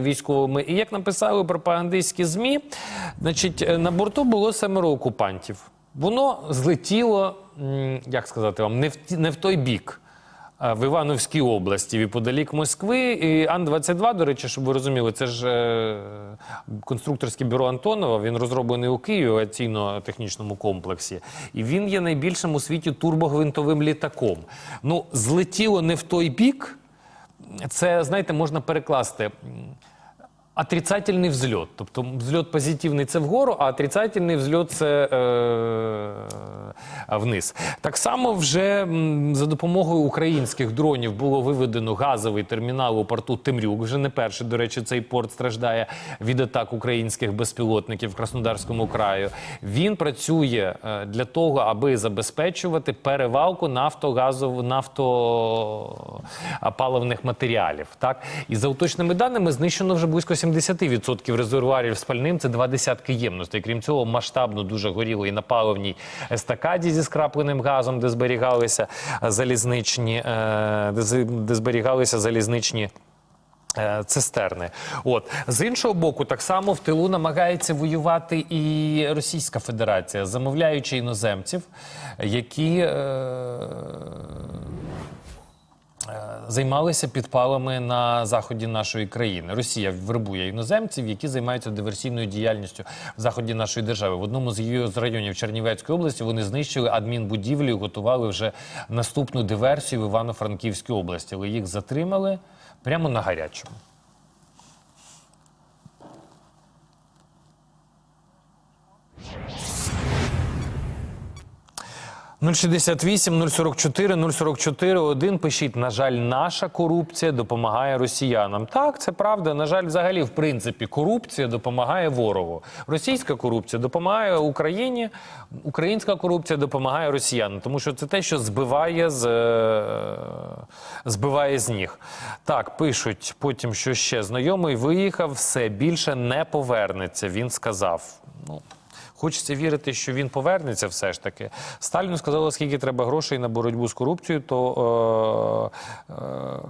е, військовими. І як написали пропагандистські змі, значить е, на борту було семеро окупантів. Воно злетіло, як сказати вам, не в не в той бік. В Івановській області, відподалік Москви. І Ан-22, до речі, щоб ви розуміли, це ж е, конструкторське бюро Антонова. Він розроблений у Києві авіаційно-технічному комплексі. І він є найбільшим у світі турбогвинтовим літаком. Ну, злетіло не в той бік. Це, знаєте, можна перекласти. Отрицательний взльот. Тобто взльот позитивний це вгору, а отрицательний взльот це е, вниз. Так само вже за допомогою українських дронів було виведено газовий термінал у порту Темрюк. Вже не перший, до речі, цей порт страждає від атак українських безпілотників в Краснодарському краю. Він працює е, для того, аби забезпечувати перевалку нафтогазову нафтопаливних матеріалів. Так і за уточними даними знищено вже близько 70% резервуарів з пальним. Це два десятки ємностей. Крім цього, масштабно дуже горіло і на паливній естакаді зі скрапленим газом, де зберігалися залізничні, е, де зберігалися залізничні. е, Цистерни, от з іншого боку, так само в тилу намагається воювати і Російська Федерація, замовляючи іноземців, які е, займалися підпалами на заході нашої країни. Росія вербує іноземців, які займаються диверсійною діяльністю в заході нашої держави. В одному з її з районів Чернівецької області вони знищили адмінбудівлю і готували вже наступну диверсію в Івано-Франківській області. Але їх затримали прямо на гарячому. – 068 044 044 1. Пишіть, на жаль, наша корупція допомагає росіянам. Так, це правда. На жаль, взагалі, в принципі, корупція допомагає ворогу. Російська корупція допомагає Україні, українська корупція допомагає росіянам, тому що це те, що збиває з, е, збиває з ніг. Так, пишуть потім, що ще знайомий виїхав, все більше не повернеться. Він сказав. Ну. Хочеться вірити, що він повернеться все ж таки. Сталіну сказали, скільки треба грошей на боротьбу з корупцією, то е, е,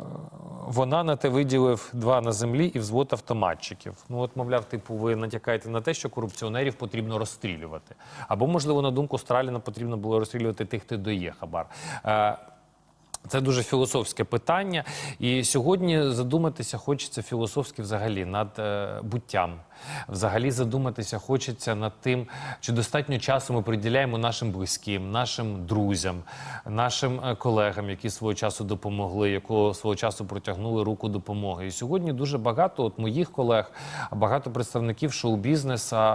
вона на те виділив два на землі і взвод автоматчиків. Ну от, мовляв, типу, ви натякаєте на те, що корупціонерів потрібно розстрілювати. Або, можливо, на думку Сталіна потрібно було розстрілювати тих, хто хабар. Е, це дуже філософське питання, і сьогодні задуматися хочеться філософськи взагалі над е, буттям. Взагалі задуматися хочеться над тим, чи достатньо часу ми приділяємо нашим близьким, нашим друзям, нашим е, колегам, які свого часу допомогли, якого свого часу протягнули руку допомоги. І сьогодні дуже багато от моїх колег, багато представників шоу-бізнеса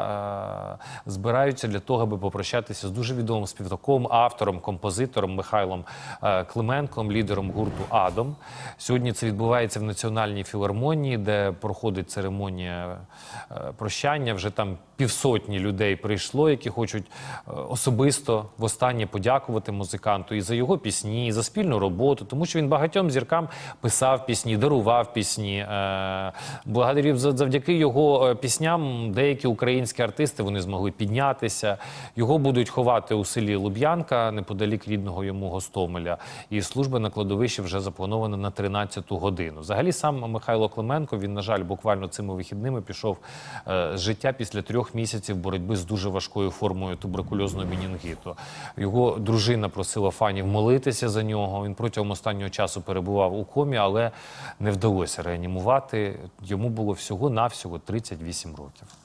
е, збираються для того, аби попрощатися з дуже відомим співаком, автором, композитором Михайлом е, Клименком, лідером гурту Адом. Сьогодні це відбувається в Національній філармонії, де проходить церемонія е, прощання. Вже там півсотні людей прийшло, які хочуть е, особисто востаннє подякувати музиканту і за його пісні, і за спільну роботу, тому що він багатьом зіркам писав пісні, дарував пісні. Е, Благодарів за- завдяки його пісням деякі українські артисти вони змогли піднятися. Його будуть ховати у селі Луб'янка неподалік рідного йому Гостомеля. І служба на кладовищі вже запланована на 13-ту годину. Взагалі, сам Михайло Клименко він, на жаль, буквально цими вихідними пішов е, з життя після трьох місяців боротьби з дуже важкою формою туберкульозного мінінгіту. Його дружина просила фанів молитися за нього. Він протягом останнього часу перебував у комі, але не вдалося реанімувати. Йому було всього навсього 38 років.